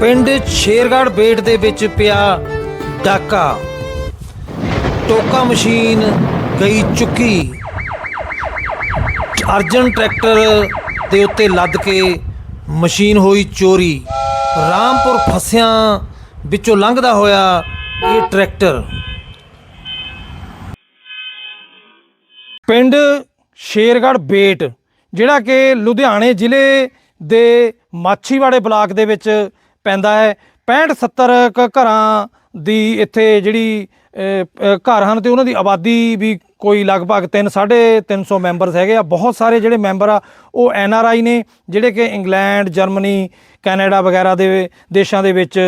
ਪਿੰਡ ਸ਼ੇਰਗੜ੍ਹ ਬੇਟ ਦੇ ਵਿੱਚ ਪਿਆ ਡਾਕਾ। ਟੋਕਾ ਮਸ਼ੀਨ ਗਈ ਚੁੱਕੀ। ਅਰਜਨ ਟਰੈਕਟਰ ਦੇ ਉੱਤੇ ਲੱਦ ਕੇ ਮਸ਼ੀਨ ਹੋਈ ਚੋਰੀ। ਰਾਮਪੁਰ ਫਸਿਆਂ ਵਿੱਚੋਂ ਲੰਘਦਾ ਹੋਇਆ ਇਹ ਟਰੈਕਟਰ। ਪਿੰਡ ਸ਼ੇਰਗੜ੍ਹ ਬੇਟ, ਜਿਹੜਾ ਕਿ ਲੁਧਿਆਣੇ ਜ਼ਿਲ੍ਹੇ ਦੇ ਮਾਛੀਵਾੜੇ ਬਲਾਕ ਦੇ ਵਿੱਚ ਪੈਂਦਾ ਹੈ। 65 70 ਕੁ ਘਰਾਂ ਦੀ ਇੱਥੇ ਜਿਹੜੀ ਘਰ ਹਨ ਤੇ ਉਹਨਾਂ ਦੀ ਆਬਾਦੀ ਵੀ ਕੋਈ ਲਗਭਗ 3 350 ਮੈਂਬਰਸ ਹੈਗੇ ਆ। ਬਹੁਤ ਸਾਰੇ ਜਿਹੜੇ ਮੈਂਬਰ ਆ, ਉਹ ਐਨ ਆਰ ਆਈ ਨੇ, ਜਿਹੜੇ ਕਿ ਇੰਗਲੈਂਡ, ਜਰਮਨੀ, ਕੈਨੇਡਾ ਵਗੈਰਾ ਦੇ ਦੇਸ਼ਾਂ ਦੇ ਵਿੱਚ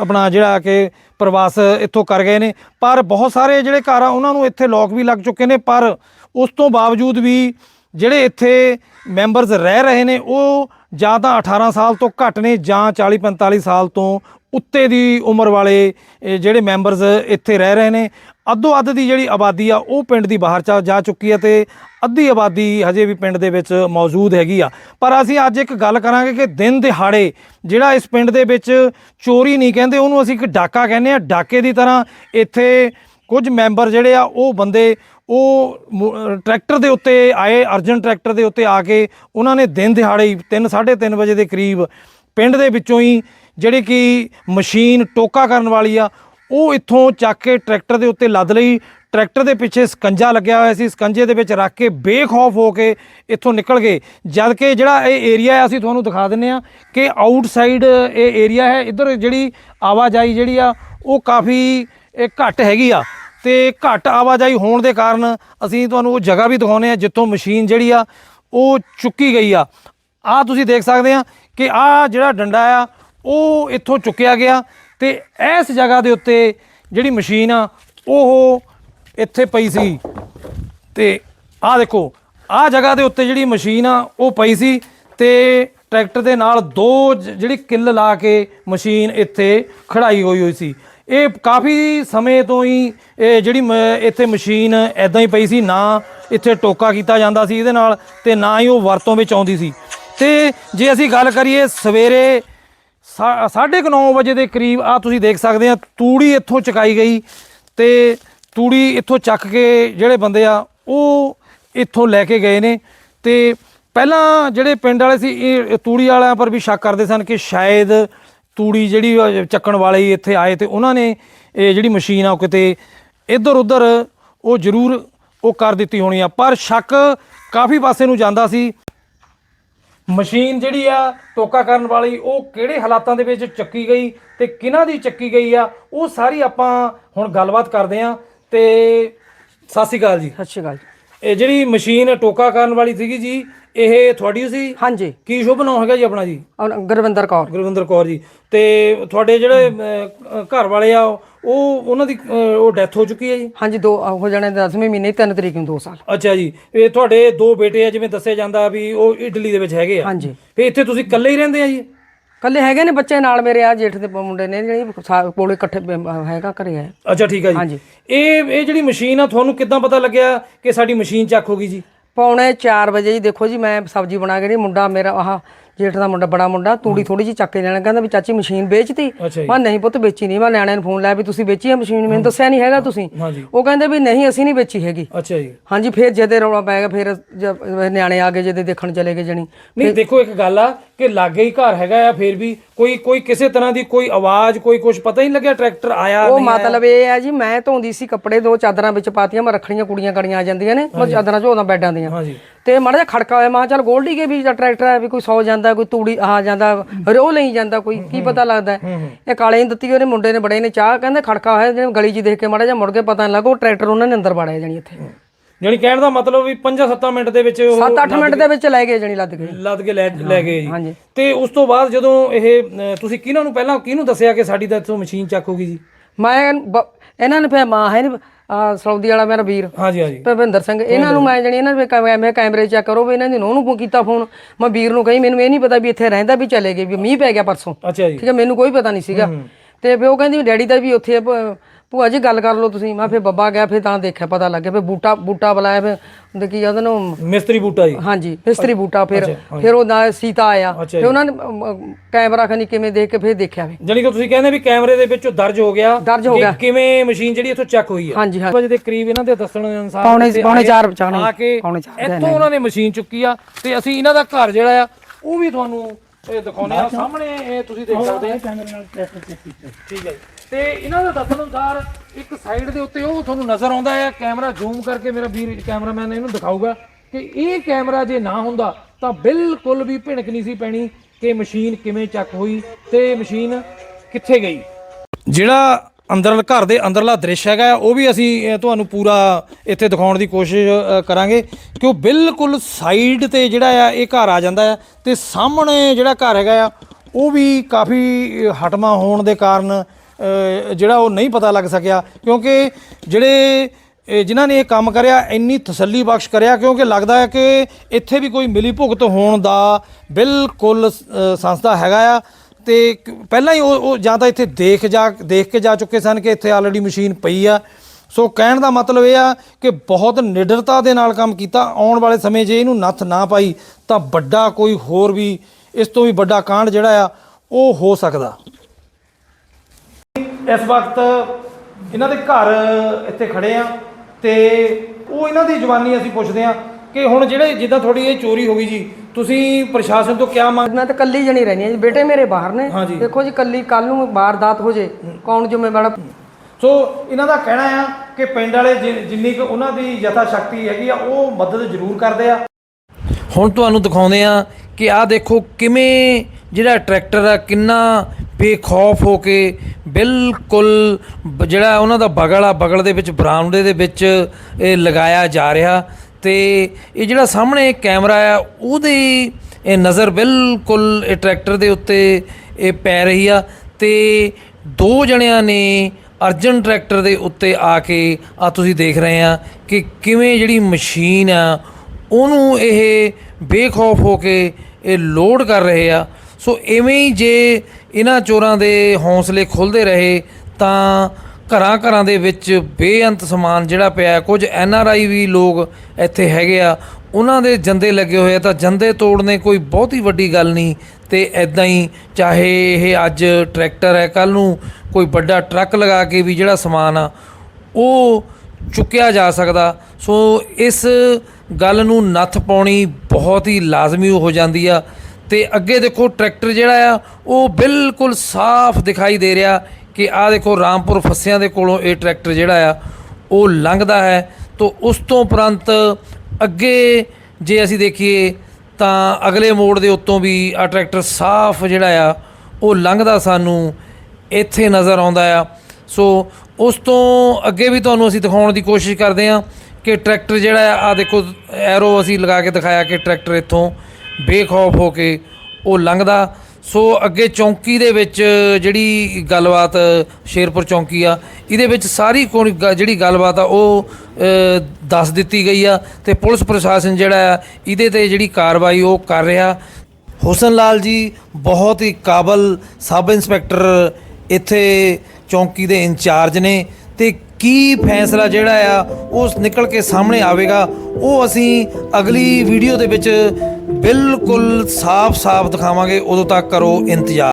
ਆਪਣਾ ਜਿਹੜਾ ਕਿ ਪ੍ਰਵਾਸ ਇੱਥੋਂ ਕਰ ਗਏ ਨੇ। ਪਰ ਬਹੁਤ ਸਾਰੇ ਜਿਹੜੇ ਘਰ ਆ, ਉਹਨਾਂ ਨੂੰ ਇੱਥੇ ਲੋਕ ਵੀ ਲੱਗ ਚੁੱਕੇ ਨੇ। ਪਰ ਉਸ ਤੋਂ ਬਾਵਜੂਦ ਵੀ ਜਿਹੜੇ ਇੱਥੇ ਮੈਂਬਰਸ ਰਹਿ ਰਹੇ ਨੇ, ਉਹ ਜਾਂ ਤਾਂ 18 ਸਾਲ ਤੋਂ ਘੱਟ ਨੇ ਜਾਂ 40 45 ਸਾਲ ਤੋਂ ਉੱਤੇ ਦੀ ਉਮਰ ਵਾਲੇ ਜਿਹੜੇ ਮੈਂਬਰਸ ਇੱਥੇ ਰਹਿ ਰਹੇ ਨੇ। ਅੱਧੋ ਅੱਧ ਦੀ ਜਿਹੜੀ ਆਬਾਦੀ ਆ, ਉਹ ਪਿੰਡ ਦੀ ਬਾਹਰ ਚਾ ਜਾ ਚੁੱਕੀ ਹੈ ਤੇ ਅੱਧੀ ਆਬਾਦੀ ਹਜੇ ਵੀ ਪਿੰਡ ਦੇ ਵਿੱਚ ਮੌਜੂਦ ਹੈਗੀ ਆ। ਪਰ ਅਸੀਂ ਅੱਜ ਇੱਕ ਗੱਲ ਕਰਾਂਗੇ ਕਿ ਦਿਨ ਦਿਹਾੜੇ ਜਿਹੜਾ ਇਸ ਪਿੰਡ ਦੇ ਵਿੱਚ ਚੋਰੀ ਨਹੀਂ ਕਹਿੰਦੇ, ਉਹਨੂੰ ਅਸੀਂ ਇੱਕ ਡਾਕਾ ਕਹਿੰਦੇ ਆ। ਡਾਕੇ ਦੀ ਤਰ੍ਹਾਂ ਇੱਥੇ ਕੁਝ ਮੈਂਬਰ ਜਿਹੜੇ ਆ, ਉਹ ਬੰਦੇ, ਉਹ ਟਰੈਕਟਰ ਦੇ ਉੱਤੇ ਆਏ, ਅਰਜਨ ਟਰੈਕਟਰ ਦੇ ਉੱਤੇ ਆ ਕੇ ਉਹਨਾਂ ਨੇ ਦਿਨ ਦਿਹਾੜੇ ਹੀ 3 3:30 ਵਜੇ ਦੇ ਕਰੀਬ ਪਿੰਡ ਦੇ ਵਿੱਚੋਂ ਹੀ ਜਿਹੜੀ ਕਿ ਮਸ਼ੀਨ ਟੋਕਾ ਕਰਨ ਵਾਲੀ ਆ, ਉਹ ਇੱਥੋਂ ਚੱਕ ਕੇ ਟਰੈਕਟਰ ਦੇ ਉੱਤੇ ਲੱਦ ਲਈ। ਟਰੈਕਟਰ ਦੇ ਪਿੱਛੇ ਸਕੰਜਾ ਲੱਗਿਆ ਹੋਇਆ ਸੀ, ਸਕੰਜੇ ਦੇ ਵਿੱਚ ਰੱਖ ਕੇ ਬੇਖੌਫ ਹੋ ਕੇ ਇੱਥੋਂ ਨਿਕਲ ਗਏ। ਜਦ ਕਿ ਜਿਹੜਾ ਇਹ ਏਰੀਆ ਹੈ ਅਸੀਂ ਤੁਹਾਨੂੰ ਦਿਖਾ ਦਿੰਨੇ ਆ ਕਿ ਆਊਟਸਾਈਡ ਇਹ ਏਰੀਆ ਹੈ। ਇੱਧਰ ਜਿਹੜੀ ਆਵਾਜਾਈ ਜਿਹੜੀ ਆ, ਉਹ ਕਾਫੀ ਘੱਟ ਹੈਗੀ ਆ। ਤੇ ਘੱਟ ਆਵਾਜਾਈ ਹੋਣ ਦੇ ਕਾਰਨ ਅਸੀਂ ਤੁਹਾਨੂੰ ਉਹ ਜਗ੍ਹਾ ਵੀ ਦਿਖਾਉਨੇ ਆ ਜਿੱਥੋਂ ਮਸ਼ੀਨ ਜਿਹੜੀ ਆ, ਉਹ ਚੁੱਕੀ ਗਈ ਆ। ਆ ਤੁਸੀਂ ਦੇਖ ਸਕਦੇ ਆ ਕਿ ਆ ਜਿਹੜਾ ਡੰਡਾ ਆ, ਉਹ ਇੱਥੋਂ ਚੁੱਕਿਆ ਗਿਆ ਤੇ ਇਸ ਜਗ੍ਹਾ ਦੇ ਉੱਤੇ ਜਿਹੜੀ ਮਸ਼ੀਨ ਆ, ਉਹ ਇੱਥੇ ਪਈ ਸੀ। ਤੇ ਆਹ ਦੇਖੋ, ਆਹ ਜਗ੍ਹਾ ਦੇ ਉੱਤੇ ਜਿਹੜੀ ਮਸ਼ੀਨ ਆ, ਉਹ ਪਈ ਸੀ ਤੇ ਟਰੈਕਟਰ ਦੇ ਨਾਲ ਦੋ ਜਿਹੜੀ ਕਿੱਲ ਲਾ ਕੇ ਮਸ਼ੀਨ ਇੱਥੇ ਖੜਾਈ ਹੋਈ ਹੋਈ ਸੀ। ਇਹ ਕਾਫੀ ਸਮੇਂ ਤੋਂ ਹੀ ਇਹ ਜਿਹੜੀ ਮ- ਇੱਥੇ ਮਸ਼ੀਨ ਐਦਾਂ ਹੀ ਪਈ ਸੀ, ਨਾ ਇੱਥੇ ਟੋਕਾ ਕੀਤਾ ਜਾਂਦਾ ਸੀ ਇਹਦੇ ਨਾਲ ਤੇ ਨਾ ਹੀ ਉਹ ਵਰਤੋਂ ਵਿੱਚ ਆਉਂਦੀ ਸੀ। ਤੇ ਜੇ ਅਸੀਂ ਗੱਲ ਕਰੀਏ ਸਵੇਰੇ 9:30 ਵਜੇ ਦੇ ਕਰੀਬ ਆ ਤੁਸੀਂ ਦੇਖ ਸਕਦੇ ਆ, ਤੂੜੀ ਇੱਥੋਂ ਚਕਾਈ ਗਈ ਤੇ ਤੂੜੀ ਇੱਥੋਂ ਚੱਕ ਕੇ ਜਿਹੜੇ ਬੰਦੇ ਆ, ਉਹ ਇੱਥੋਂ ਲੈ ਕੇ ਗਏ ਨੇ। ਤੇ ਪਹਿਲਾਂ ਜਿਹੜੇ ਪਿੰਡ ਵਾਲੇ ਸੀ, ਇਹ ਤੂੜੀ ਵਾਲਿਆਂ ਪਰ ਵੀ ਸ਼ੱਕ ਕਰਦੇ ਸਨ ਕਿ ਸ਼ਾਇਦ ਤੂੜੀ ਜਿਹੜੀ ਚੱਕਣ ਵਾਲੇ ਇੱਥੇ ਆਏ ਤੇ ਉਹਨਾਂ ਨੇ ਇਹ ਜਿਹੜੀ ਮਸ਼ੀਨ ਆ ਉਹ ਕਿਤੇ ਇੱਧਰ ਉੱਧਰ ਉਹ ਜ਼ਰੂਰ ਉਹ ਕਰ ਦਿੱਤੀ ਹੋਣੀ ਆ। ਪਰ ਸ਼ੱਕ ਕਾਫੀ ਪਾਸੇ ਨੂੰ ਜਾਂਦਾ ਸੀ। ਮਸ਼ੀਨ ਜਿਹੜੀ ਆ ਟੋਕਾ ਕਰਨ ਵਾਲੀ ਉਹ ਕਿਹੜੇ ਹਾਲਾਤਾਂ ਦੇ ਵਿੱਚ ਚੱਕੀ ਗਈ ਤੇ ਕਿਹਨਾਂ ਦੀ ਚੱਕੀ ਗਈ ਆ ਉਹ ਸਾਰੀ ਆਪਾਂ ਹੁਣ ਗੱਲਬਾਤ ਕਰਦੇ ਆ ਤੇ ਸਤਿ ਸ਼੍ਰੀ ਅਕਾਲ ਜੀ। ਸਤਿ ਸ਼੍ਰੀ ਅਕਾਲ ਜੀ। ਇਹ ਜਿਹੜੀ ਮਸ਼ੀਨ ਟੋਕਾ ਕਰਨ ਵਾਲੀ ਸੀਗੀ ਜੀ ਇਹ ਤੁਹਾਡੀ ਸੀ? ਹਾਂਜੀ। ਕੀ ਸ਼ੁਭ ਨਾਮ ਹੈਗਾ ਜੀ ਆਪਣਾ ਜੀ? ਅਹ ਗੁਰਵਿੰਦਰ ਕੌਰ। ਗੁਰਵਿੰਦਰ ਕੌਰ ਜੀ। ਤੇ ਤੁਹਾਡੇ ਜਿਹੜੇ ਅਹ, ਘਰ ਵਾਲੇ ਆ ਉਹ ਉਹਨਾਂ ਦੀ ਅਹ, ਉਹ ਡੈਥ ਹੋ ਚੁੱਕੀ ਹੈ ਜੀ? ਹਾਂਜੀ ਦੋ ਅਹ ਹੋ ਜਾਣੇ 10ਵੇਂ ਮਹੀਨੇ 3 ਤਰੀਕ ਨੂੰ 2 ਸਾਲ। ਅੱਛਾ ਜੀ। ਇਹ ਤੁਹਾਡੇ ਦੋ ਬੇਟੇ ਆ ਜਿਵੇਂ ਦੱਸਿਆ ਜਾਂਦਾ ਵੀ ਉਹ ਇਟਲੀ ਦੇ ਵਿੱਚ ਹੈਗੇ ਆ। ਹਾਂਜੀ। ਫੇ ਇੱਥੇ ਤੁਸੀਂ ਇਕੱਲੇ ਹੀ ਰਹਿੰਦੇ ਆ ਜੀ? ਕੱਲੇ ਹੈਗੇ ਨੇ ਬੱਚੇ ਨਾਲ ਮੇਰੇ ਆ ਜੇਠ ਦੇ ਮੁੰਡੇ ਨੇ ਜਿਹੜੇ ਸਾ- ਕੋਲੇ ਇਕੱਠੇ ਬ- ਅਹ ਹੈਗਾ ਘਰੇ ਹੈ ਅੱਛਾ ਠੀਕ ਹੈ ਜੀ। ਹਾਂਜੀ। ਇਹ ਇਹ ਜਿਹੜੀ ਮਸ਼ੀਨ ਆ ਤੁਹਾਨੂੰ ਕਿੱਦਾਂ ਪਤਾ ਲੱਗਿਆ ਕਿ ਸਾਡੀ ਮਸ਼ੀਨ ਚੱਕ ਹੋ ਗਈ ਜੀ? ਪੌਣੇ 4 ਵਜੇ ਜੀ ਦੇਖੋ ਜੀ ਮੈਂ ਸਬਜ਼ੀ ਬਣਾ ਕੇ ਨਹੀਂ ਮੁੰਡਾ ਮੇਰਾ ਆਹ ਜੇਠ ਦਾ ਮੁੰਡਾ ਬੜਾ ਮੁੰਡਾ ਤੂੜੀ ਥੋੜੀ ਜੀ ਚੱਕ ਕੇ ਜਾਣਾ ਕਹਿੰਦਾ ਵੀ ਚਾਚੀ ਮਸ਼ੀਨ ਵੇਚਤੀ। ਅੱਛਾ ਜੀ। ਮੈਂ ਨਹੀਂ ਪੁੱਤ ਵੇਚੀ ਨਹੀਂ। ਮੈਂ ਨਿਆਣਿਆਂ ਨੂੰ ਫੋਨ ਲਾਇਆ ਵੀ ਤੁਸੀਂ ਵੇਚੀ ਹੈ ਮਸ਼ੀਨ ਮੈਨੂੰ ਦੱਸਿਆ ਨਹੀਂ ਹੈਗਾ ਤੁਸੀਂ। ਹਾਂਜੀ। ਉਹ ਕਹਿੰਦੇ ਵੀ ਨਹੀਂ ਅਸੀਂ ਨਹੀਂ ਵੇਚੀ ਹੈਗੀ। ਅੱਛਾ ਜੀ। ਹਾਂਜੀ ਫਿਰ ਜਦੇ ਰੌਲਾ ਪੈ ਗਿਆ ਫਿਰ ਜਦ ਨਿਆਣੇ ਆ ਗਏ ਜਦੇ ਦੇਖਣ ਚਲੇ ਗਏ ਜਣੀ। ਨਹੀਂ ਦੇਖੋ ਇੱਕ ਗੱਲ ਆ ਕਿ ਲਾਗੇ ਹੀ ਘਰ ਹੈਗਾ ਆ ਫਿਰ ਵੀ ਕੋਈ ਕੋਈ ਕਿਸੇ ਤਰ੍ਹਾਂ ਦੀ ਕੋਈ ਆਵਾਜ਼ ਕੋਈ ਕੁਝ ਪਤਾ ਹੀ ਨਹੀਂ ਲੱਗਿਆ ਟਰੈਕਟਰ ਆਇਆ ਉਹ ਮਤਲਬ ਇਹ ਆ ਜੀ ਮੈਂ ਧੋਂਦੀ ਸੀ ਕੱਪੜੇ ਦੋ ਚਾਦਰਾਂ ਵਿੱਚ ਪਾਤੀਆਂ ਮੈਂ ਰੱਖਣੀਆਂ ਕੁੜੀਆਂ ਕੜੀਆਂ ਆ ਜਾਂਦੀਆਂ ਨੇ ਮੈਂ ਚਾਦਰਾਂ ਝੋਦਾਂ ਬੈੱਡਾਂ ਦੀਆਂ ਹਾਂਜੀ। ਤੇ ਮਾੜਾ ਜਿਹਾ ਖੜਕਾ ਹੋਇਆ ਮੈਂ ਚੱਲ ਗੋਲਡੀ ਕੇ ਵੀ ਟਰੈਕਟਰ ਹੈ ਵੀ ਕੋਈ ਸੌ ਜਾਂਦਾ ਕੋਈ ਤੂੜੀ ਆ ਜਾਂਦਾ ਰੋ ਲਈ ਜਾਂਦਾ ਕੋਈ ਕੀ ਪਤਾ ਲੱਗਦਾ। ਇਹ ਕਾਲੇ ਨੇ ਦਿੱਤੀ ਉਹਨੇ ਮੁੰਡੇ ਨੇ ਬੜੇ ਨੇ ਚਾਹ ਕਹਿੰਦੇ ਖੜਕਾ ਹੋਇਆ ਜਿਹਨੇ ਗਲੀ 'ਚ ਦੇਖ ਕੇ ਮਾੜਾ ਜਿਹਾ ਮੁੜ ਕੇ ਪਤਾ ਨਹੀਂ ਲੱਗਾ ਟਰੈਕਟਰ ਉਹਨਾਂ ਨੇ ਅੰਦਰ ਵਾੜਿਆ ਜਾਣੀ ਇੱਥੇ। ਜਾਣੀ ਕਹਿਣ ਦਾ ਮਤਲਬ ਵੀ 5-7 ਮਿੰਟ ਦੇ ਵਿੱਚ ਉਹ 7-8 ਮਿੰਟ ਦੇ ਵਿੱਚ ਲੈ ਗਏ ਜਾਣੀ ਲੱਦ ਗਏ। ਲੱਦ ਕੇ ਲੈ ਗਏ ਜੀ। ਹਾਂਜੀ। ਤੇ ਉਸ ਤੋਂ ਬਾਅਦ ਜਦੋਂ ਇਹ ਤੁਸੀਂ ਕਿਹਨਾਂ ਨੂੰ ਪਹਿਲਾਂ ਕਿਹਨੂੰ ਦੱਸਿਆ ਕਿ ਸਾਡੀ ਤਾਂ ਇੱਥੋਂ ਮਸ਼ੀਨ ਚੱਕ ਹੋ ਗਈ ਜੀ? ਮੈਂ ਇਹਨਾਂ ਨੇ ਫਿਰ ਮਾਂ ਹੈ ਆ ਸਲੌਦੀ ਵਾਲਾ ਮੇਰਾ ਵੀਰ। ਹਾਂਜੀ ਹਾਂਜੀ। ਭਵਿੰਦਰ ਸਿੰਘ ਇਹਨਾਂ ਨੂੰ ਮੈਂ ਜਣੀ ਇਹਨਾਂ ਨੇ ਮੈਂ ਕੈਮਰੇ ਚੈੱਕ ਕਰੋ ਵੀ ਇਹਨਾਂ ਦੀ ਨੂੰ ਫੋਨ ਕੀਤਾ ਫੋਨ। ਮੈਂ ਵੀਰ ਨੂੰ ਕਹੀ ਮੈਨੂੰ ਇਹ ਨਹੀਂ ਪਤਾ ਵੀ ਇੱਥੇ ਰਹਿੰਦਾ ਵੀ ਚਲੇ ਗਏ ਵੀ ਮੀਂਹ ਪੈ ਗਿਆ ਪਰਸੋਂ। ਅੱਛਾ ਜੀ। ਠੀਕ ਹੈ ਮੈਨੂੰ ਕੋਈ ਪਤਾ ਨਹੀਂ ਸੀਗਾ। ਤੇ ਫਿਰ ਉਹ ਕਹਿੰਦੀ ਡੈਡੀ ਦਾ ਵੀ ਉੱਥੇ ਭੂਆ ਜੀ ਗੱਲ ਕਰ ਲਓ ਤੁਸੀਂ। ਮੈਂ ਫਿਰ ਬੱਬਾ ਗਿਆ ਫਿਰ ਤਾਂ ਦੇਖਿਆ ਪਤਾ ਲੱਗਿਆ। ਫਿਰ ਬੂਟਾ ਬੂਟਾ ਬੁਲਾਇਆ ਫਿਰ ਉਹਦੇ ਕੀ ਉਹਦੇ ਨੂੰ ਮਿਸਤਰੀ ਬੂਟਾ ਜੀ। ਹਾਂਜੀ ਮਿਸਤਰੀ ਬੂਟਾ ਫਿਰ। ਫਿਰ ਉਹ ਨਾਲ ਸੀਤਾ ਆਇਆ। ਫਿਰ ਉਹਨਾਂ ਨੇ ਅਮ, ਕੈਮਰਾ ਖਨੀ ਕਿਵੇਂ ਦੇਖ ਕੇ ਫਿਰ ਦੇਖਿਆ ਵੇ। ਜਾਨੀ ਕਿ ਤੁਸੀਂ ਕਹਿੰਦੇ ਵੀ ਕੈਮਰੇ ਦੇ ਵਿੱਚੋਂ ਦਰਜ ਹੋ ਗਿਆ ਦਰਜ ਹੋ ਕਿ ਗਿਆ। ਕਿਵੇਂ ਮਸ਼ੀਨ ਜਿਹੜੀ ਇੱਥੋਂ ਚੱਕ ਹੋਈ ਹੈ ਹਾਂਜੀ ਹਾਂ। ਵਜੇ ਦੇ ਕਰੀਬ ਇਹਨਾਂ ਦੇ ਦੱਸਣ ਅਨੁਸਾਰ ਪੌਣੇ- ਇੱਥੇ ਪੌਣੇ ਆਏ, ਚਾਰ। ਆ ਕੇ ਪੌਣੇ ਚਾਰ ਦੇ ਇੱਥੋਂ ਉਹਨਾਂ ਨੇ ਮਸ਼ੀਨ ਚੁੱਕੀ ਆ ਤੇ ਅਸੀਂ ਇਹਨਾਂ ਦਾ ਘਰ ਜਿਹੜਾ ਆ ਉਹ ਵੀ ਤੁਹਾਨੂੰ ਇਹ ਦਿਖਾਉਂਦੇ ਆ ਸਾਹਮਣੇ ਇਹ ਤੁਸੀਂ ਦੇਖ ਸਕਦੇ ਆ ਠੀਕ ਹੈ। ਤੇ ਇਹਨਾਂ ਦਾ ਦੱਸਣ ਅਨੁਸਾਰ ਇੱਕ ਸਾਈਡ ਦੇ ਉੱਤੇ ਉਹ ਤੁਹਾਨੂੰ ਨਜ਼ਰ ਆਉਂਦਾ ਹੈ ਕੈਮਰਾ ਜ਼ੂਮ ਕਰਕੇ ਮੇਰਾ ਵੀਰ ਕੈਮਰਾਮੈਨ ਇਹਨੂੰ ਦਿਖਾਊਗਾ ਕਿ ਇਹ ਕੈਮਰਾ ਜੇ ਨਾ ਹੁੰਦਾ ਤਾਂ ਬਿਲਕੁਲ ਵੀ ਭਿਣਕ ਨਹੀਂ ਸੀ ਪੈਣੀ ਕਿ ਮਸ਼ੀਨ ਕਿਵੇਂ ਚੱਕ ਹੋਈ ਤੇ ਮਸ਼ੀਨ ਕਿੱਥੇ ਗਈ। ਜਿਹੜਾ ਅੰਦਰ ਘਰ ਦੇ ਅੰਦਰਲਾ ਦ੍ਰਿਸ਼ ਹੈਗਾ ਆ, ਉਹ ਵੀ ਅਸੀਂ ਤੁਹਾਨੂੰ ਪੂਰਾ ਇੱਥੇ ਦਿਖਾਉਣ ਦੀ ਕੋਸ਼ਿਸ਼ ਕਰਾਂਗੇ ਕਿ ਉਹ ਬਿਲਕੁਲ ਸਾਈਡ ਤੇ ਜਿਹੜਾ ਆ ਇਹ ਘਰ ਆ ਜਾਂਦਾ ਆ ਤੇ ਸਾਹਮਣੇ ਜਿਹੜਾ ਘਰ ਹੈਗਾ ਆ ਉਹ ਵੀ ਕਾਫੀ ਹਟਮਾ ਹੋਣ ਦੇ ਕਾਰਨ ਜਿਹੜਾ ਉਹ ਨਹੀਂ ਪਤਾ ਲੱਗ ਸਕਿਆ। ਕਿਉਂਕਿ ਜਿਹੜੇ ਇਹ ਜਿਨ੍ਹਾਂ ਨੇ ਇਹ ਕੰਮ ਕਰਿਆ ਇੰਨੀ ਤਸੱਲੀ ਬਖਸ਼ ਕਰਿਆ ਕਿਉਂਕਿ ਲੱਗਦਾ ਹੈ ਕਿ ਇੱਥੇ ਵੀ ਕੋਈ ਮਿਲੀ ਭੁਗਤ ਹੋਣ ਦਾ ਬਿਲਕੁਲ ਸੰਸਥਾ ਹੈਗਾ ਆ। ਤੇ ਪਹਿਲਾਂ ਹੀ ਉਹ ਉਹ ਜਾਂ ਤਾਂ ਇੱਥੇ ਦੇਖ ਜਾ, ਦੇਖ ਕੇ ਜਾ ਚੁੱਕੇ ਸਨ ਕਿ ਇੱਥੇ ਆਲਰੇਡੀ ਮਸ਼ੀਨ ਪਈ ਆ। ਸੋ ਕਹਿਣ ਦਾ ਮਤਲਬ ਇਹ ਆ ਕਿ ਬਹੁਤ ਨਿਡਰਤਾ ਦੇ ਨਾਲ ਕੰਮ ਕੀਤਾ। ਆਉਣ ਵਾਲੇ ਸਮੇਂ ਜੇ ਇਹਨੂੰ ਨੱਥ ਨਾ ਪਾਈ, ਤਾਂ ਵੱਡਾ ਕੋਈ ਹੋਰ ਵੀ, ਇਸ ਤੋਂ ਵੀ ਵੱਡਾ ਕਾਂਡ ਜਿਹੜਾ ਆ, ਉਹ ਹੋ ਸਕਦਾ। ਇਸ ਵਕਤ ਇਹਨਾਂ ਦੇ ਘਰ ਇੱਥੇ ਖੜੇ ਆ ਤੇ ਉਹ ਇਹਨਾਂ ਦੀ ਜਵਾਨੀ ਅਸੀਂ ਪੁੱਛਦੇ ਆ। ਕਿ ਹੁਣ ਜਿਹੜੇ ਜਿੱਦਾਂ ਤੁਹਾਡੀ ਇਹ ਚੋਰੀ ਹੋ ਗਈ ਜੀ ਤੁਸੀਂ ਪ੍ਰਸ਼ਾਸਨ ਤੋਂ ਕਿਆ ਮੰਗ ਮੈਂ ਤਾਂ ਕੱਲੀ ਜਣੀ ਰਹਿਣੀ ਹੈ ਜੀ ਬੇਟੇ ਮੇਰੇ ਬਾਹਰ ਨੇ ਹਾਂਜੀ। ਦੇਖੋ ਜੀ ਕੱਲੀ ਕੱਲ ਨੂੰ ਵਾਰਦਾਤ ਹੋ ਜੇ ਕੌਣ ਜ਼ਿੰਮੇਵਾਰ ਆ? ਸੋ ਇਹਨਾਂ ਦਾ ਕਹਿਣਾ ਆ ਕਿ ਪਿੰਡ ਵਾਲੇ ਜਿ- ਜਿੰਨੀ ਕੁ ਉਹਨਾਂ ਦੀ ਯਥਾ ਸ਼ਕਤੀ ਹੈਗੀ ਆ ਉਹ ਮਦਦ ਜ਼ਰੂਰ ਕਰਦੇ ਆ ਹੁਣ ਤੁਹਾਨੂੰ ਦਿਖਾਉਂਦੇ ਆ ਕਿ ਆਹ ਦੇਖੋ ਕਿਵੇਂ ਜਿਹੜਾ ਟਰੈਕਟਰ ਆ ਕਿੰਨਾ ਬੇਖੌਫ ਹੋ ਕੇ ਬਿਲਕੁਲ ਬ- ਜਿਹੜਾ ਉਹਨਾਂ ਦਾ ਬਗਲ ਆ ਬਗਲ ਦੇ ਵਿੱਚ ਬਰਾਮਦੇ ਦੇ ਵਿੱਚ ਇਹ ਲਗਾਇਆ ਜਾ ਰਿਹਾ ਤੇ ਇਹ ਜਿਹੜਾ ਸਾਹਮਣੇ ਕੈਮਰਾ ਆ, ਉਹਦੀ ਇਹ ਨਜ਼ਰ ਬਿਲਕੁਲ ਇਹ ਟਰੈਕਟਰ ਦੇ ਉੱਤੇ ਇਹ ਪੈ ਰਹੀ ਆ ਤੇ ਦੋ ਜਣਿਆਂ ਨੇ ਅਰਜਨ ਟਰੈਕਟਰ ਦੇ ਉੱਤੇ ਆ ਕੇ ਆ ਤੁਸੀਂ ਦੇਖ ਰਹੇ ਆ ਕਿ ਕਿਵੇਂ ਜਿਹੜੀ ਮਸ਼ੀਨ ਆ, ਉਹਨੂੰ ਇਹ ਬੇਖੌਫ ਹੋ ਕੇ ਇਹ ਲੋਡ ਕਰ ਰਹੇ ਆ। ਸੋ ਐਵੇਂ ਹੀ ਜੇ ਇਹਨਾਂ ਚੋਰਾਂ ਦੇ ਹੌਸਲੇ ਖੁੱਲਦੇ ਰਹੇ, ਤਾਂ ਘਰਾਂ ਘਰਾਂ ਦੇ ਵਿੱਚ ਬੇਅੰਤ ਸਮਾਨ ਜਿਹੜਾ ਪਿਆ ਕੁਝ ਐਨ ਆਰ ਆਈ ਵੀ ਲੋਕ ਇੱਥੇ ਹੈਗੇ ਆ। ਉਹਨਾਂ ਦੇ ਜੰਦੇ ਲੱਗੇ ਹੋਏ ਆ, ਤਾਂ ਜੰਦੇ ਤੋੜਨੇ ਕੋਈ ਬਹੁਤੀ ਵੱਡੀ ਗੱਲ ਨਹੀਂ ਤੇ ਐਦਾਂ ਹੀ ਚਾਹੇ ਇਹ ਅੱਜ ਟਰੈਕਟਰ ਹੈ ਕੱਲ ਨੂੰ ਕੋਈ ਵੱਡਾ ਟਰੱਕ ਲਗਾ ਕੇ ਵੀ ਜਿਹੜਾ ਸਮਾਨ ਆ, ਉਹ ਚੁੱਕਿਆ ਜਾ ਸਕਦਾ। ਸੋ ਇਸ ਗੱਲ ਨੂੰ ਨੱਥ ਪਾਉਣੀ ਬਹੁਤ ਹੀ ਲਾਜ਼ਮੀ ਹੋ ਜਾਂਦੀ ਆ। ਤੇ ਅੱਗੇ ਦੇਖੋ, ਟਰੈਕਟਰ ਜਿਹੜਾ ਆ, ਉਹ ਬਿਲਕੁਲ ਸਾਫ਼ ਦਿਖਾਈ ਦੇ ਰਿਹਾ। ਕਿ ਆਹ ਦੇਖੋ ਰਾਮਪੁਰ ਫੱਸਿਆਂ ਦੇ ਕੋਲੋਂ ਇਹ ਟਰੈਕਟਰ ਜਿਹੜਾ ਆ, ਉਹ ਲੰਘਦਾ ਹੈ। ਤੋਂ ਉਸ ਤੋਂ ਉਪਰੰਤ ਅੱਗੇ ਜੇ ਅਸੀਂ ਦੇਖੀਏ ਤਾਂ ਅਗਲੇ ਮੋੜ ਦੇ ਉੱਤੋਂ ਵੀ ਆ ਟਰੈਕਟਰ ਸਾਫ਼ ਜਿਹੜਾ ਆ, ਉਹ ਲੰਘਦਾ ਸਾਨੂੰ ਇੱਥੇ ਨਜ਼ਰ ਆਉਂਦਾ ਆ। ਸੋ ਉਸ ਤੋਂ ਅੱਗੇ ਵੀ ਤੁਹਾਨੂੰ ਅਸੀਂ ਦਿਖਾਉਣ ਦੀ ਕੋਸ਼ਿਸ਼ ਕਰਦੇ ਹਾਂ ਕਿ ਟਰੈਕਟਰ ਜਿਹੜਾ ਆ ਆ ਦੇਖੋ ਐਰੋ ਅਸੀਂ ਲਗਾ ਕੇ ਦਿਖਾਇਆ ਕਿ ਟਰੈਕਟਰ ਇੱਥੋਂ ਬੇਖੌਫ ਹੋ ਕੇ ਉਹ ਲੰਘਦਾ। ਸੋ ਅੱਗੇ ਚੌਂਕੀ ਦੇ ਵਿੱਚ ਜਿਹੜੀ ਗੱਲਬਾਤ, ਸ਼ੇਰਪੁਰ ਚੌਂਕੀ ਆ, ਇਹਦੇ ਵਿੱਚ ਸਾਰੀ ਕੋਈ ਜਿਹੜੀ ਗੱਲਬਾਤ ਆ, ਉਹ ਦੱਸ ਦਿੱਤੀ ਗਈ ਆ ਤੇ ਪੁਲਿਸ ਪ੍ਰਸ਼ਾਸਨ ਜਿਹੜਾ ਆ, ਇਹਦੇ ਤੇ ਜਿਹੜੀ ਕਾਰਵਾਈ ਉਹ ਕਰ ਰਿਹਾ। ਹੁਸਨ ਲਾਲ ਜੀ ਬਹੁਤ ਹੀ ਕਾਬਲ ਸਬ ਇੰਸਪੈਕਟਰ ਇੱਥੇ ਚੌਂਕੀ ਦੇ ਇੰਚਾਰਜ ਨੇ ਤੇ ਕੀ ਫੈਸਲਾ ਜਿਹੜਾ ਆ ਉਹ ਨਿਕਲ ਕੇ ਸਾਹਮਣੇ ਆਵੇਗਾ, ਉਹ ਅਸੀਂ ਅਗਲੀ ਵੀਡੀਓ ਦੇ ਵਿੱਚ ਬਿਲਕੁਲ ਸਾਫ਼-ਸਾਫ਼ ਦਿਖਾਵਾਂਗੇ। ਉਦੋਂ ਤੱਕ ਕਰੋ ਇੰਤਜ਼ਾਰ।